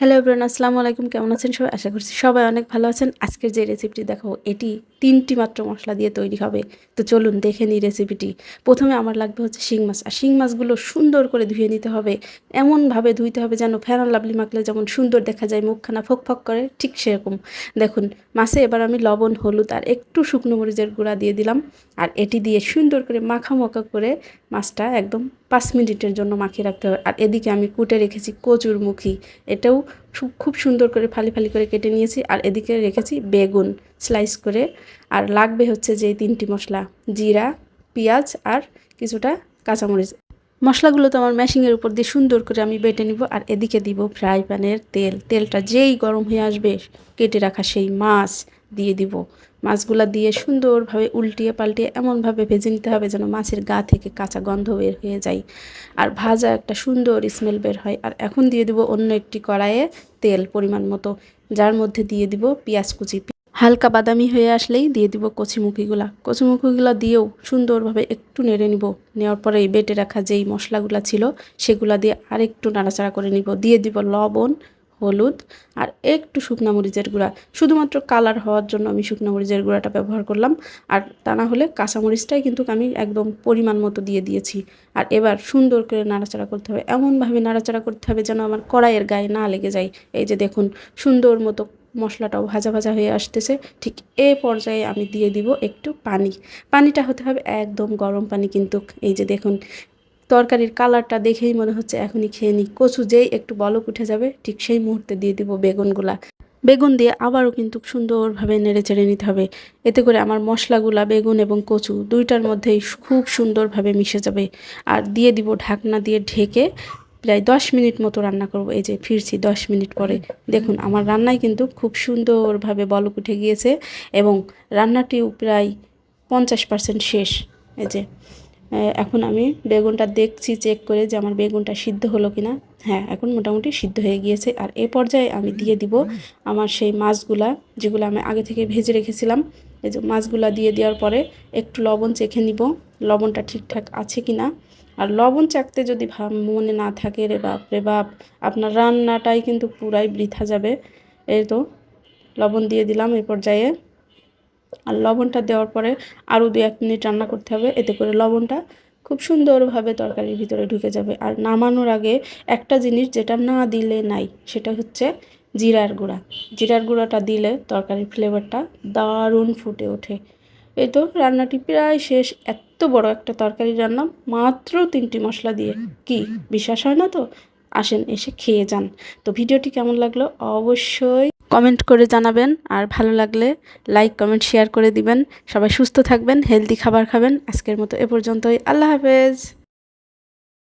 Hello everyone আসসালামু আলাইকুম। কেমন আছেন সবাই? আশা করছি সবাই অনেক ভালো আছেন। আজকের যে রেসিপিটি দেখো এটি তিনটি মাত্র মশলা দিয়ে তৈরি হবে। তো চলুন দেখে নিই রেসিপিটি প্রথমে আমার লাগবে হচ্ছে শিং মাছ। আর শিং মাছগুলো সুন্দর করে ধুয়ে নিতে হবে। এমনভাবে ধুইতে হবে যেন ফ্যান লাভলি মাখলে যেমন সুন্দর দেখা যায়, মুখখানা ফক ফক করে, ঠিক সেরকম। দেখুন, মাছে এবার আমি লবণ, হলুদ আর একটু শুকনো মরিচের গুঁড়া দিয়ে দিলাম। আর এটি দিয়ে সুন্দর করে মাখা মাখা করে মাছটা একদম পাঁচ মিনিটের জন্য মাখিয়ে রাখতে হবে। আর এদিকে আমি কুটে রেখেছি কচুরমুখী। এটাও খুব সুন্দর করে ফালি ফালি করে কেটে নিয়েছি। আর এদিকে রেখেছি বেগুন স্লাইস করে। আর লাগবে হচ্ছে যে তিনটি মশলা, জিরা, পেঁয়াজ আর কিছুটা কাঁচামরিচ। মশলাগুলো তো আমার ম্যাশিংয়ের উপর দিয়ে সুন্দর করে আমি বেটে নিব আর এদিকে দিব ফ্রাই প্যানের তেল। তেলটা যেই গরম হয়ে আসবে, কেটে রাখা সেই মাছ দিয়ে দিব। মাছগুলা দিয়ে সুন্দরভাবে উল্টিয়ে পাল্টিয়ে এমনভাবে ভেজে নিতে হবে যেন মাছের গা থেকে কাঁচা গন্ধ বের হয়ে যায়। আর ভাজা একটা সুন্দর স্মেল বের হয়। আর এখন দিয়ে দিব অন্য একটি কড়াইয়ে তেল পরিমাণ মতো, যার মধ্যে দিয়ে দিব পেঁয়াজ কুচি। হালকা বাদামি হয়ে আসলেই দিয়ে দিব কচিমুখিগুলা। কচিমুখিগুলো দিয়েও সুন্দরভাবে একটু নেড়ে নিব। নেওয়ার পরে বেটে রাখা যেই মশলাগুলো ছিল, সেগুলা দিয়ে আরেকটু নাড়াচাড়া করে নিব। দিয়ে দিব লবণ, হলুদ আর একটু শুকনা মরিচের গুঁড়া। শুধুমাত্র কালার হওয়ার জন্য আমি শুকনা মরিচের গুঁড়াটা ব্যবহার করলাম। আর তা না হলে কাঁচামরিচটাই কিন্তু আমি একদম পরিমাণ মতো দিয়ে দিয়েছি। আর এবার সুন্দর করে নাড়াচাড়া করতে হবে। এমনভাবে নাড়াচাড়া করতে হবে যেন আমার কড়াইয়ের গায়ে না লেগে যায়। এই যে দেখুন, সুন্দর মতো মশলাটাও ভাজা ভাজা হয়ে আসতেছে। ঠিক এ পর্যায়ে আমি দিয়ে দিব একটু পানি। পানিটা হতে হবে একদম গরম পানি কিন্তু এই যে দেখুন, তরকারির কালারটা দেখেই মনে হচ্ছে এখনই খেয়ে নিই। কচু যেই একটু বলক উঠে যাবে, ঠিক সেই মুহূর্তে দিয়ে দিব বেগুনগুলা। বেগুন দিয়ে আবারও কিন্তু সুন্দরভাবে নেড়ে চেড়ে নিতে হবে। এতে করে আমার মশলাগুলা, বেগুন এবং কচু দুইটার মধ্যেই খুব সুন্দরভাবে মিশে যাবে। আর দিয়ে দিব ঢাকনা দিয়ে ঢেকে প্রায় দশ মিনিট মতো রান্না করব। এই যে ফিরছি দশ মিনিট পরে। দেখুন, আমার রান্নায় কিন্তু খুব সুন্দরভাবে বলক উঠে গিয়েছে এবং রান্নাটিও প্রায় পঞ্চাশ পার্সেন্ট শেষ। এই যে এখন আমি বেগুনটা দেখছি চেক করে যে আমার বেগুনটা সিদ্ধ হলো কিনা। হ্যাঁ এখন মোটামুটি সিদ্ধ হয়ে গিয়েছে। আর এ পর্যায়ে আমি দিয়ে দিব আমার সেই মাছগুলা, যেগুলো আমি আগে থেকে ভেজে রেখেছিলাম। এই যে মাছগুলা দিয়ে দেওয়ার পরে একটু লবণ চেখে নিব। লবণটা ঠিকঠাক আছে কি না আর লবণ চাকতে যদি মনে না থাকে, রে বাপ রে বাপ, আপনার রান্নাটাই কিন্তু পুরাই বৃথা যাবে। এই তো, লবণ দিয়ে দিলাম এই পর্যায়ে। আর লবণটা দেওয়ার পরে আরও দু এক মিনিট রান্না করতে হবে, এতে করে লবণটা খুব সুন্দরভাবে তরকারির ভিতরে ঢুকে যাবে। আর নামানোর আগে একটা জিনিস যেটা না দিলে নাই, সেটা হচ্ছে জিরার গুঁড়া। জিরার গুঁড়াটা দিলে তরকারির ফ্লেভারটা দারুণ ফুটে ওঠে। এই তো, রান্নাটি প্রায় শেষ। এত বড় একটা তরকারি রান্না মাত্র তিনটি মশলা দিয়ে। কি? বিশ্বাস হয় না তো? আসেন, এসে খেয়ে যান। তো ভিডিওটি কেমন লাগল? অবশ্যই কমেন্ট করে জানাবেন। আর ভালো লাগলে লাইক, কমেন্ট, শেয়ার করে দিবেন। সবাই সুস্থ থাকবেন, হেলদি খাবার খাবেন। আজকের মতো এ পর্যন্তই। আল্লাহ হাফেজ।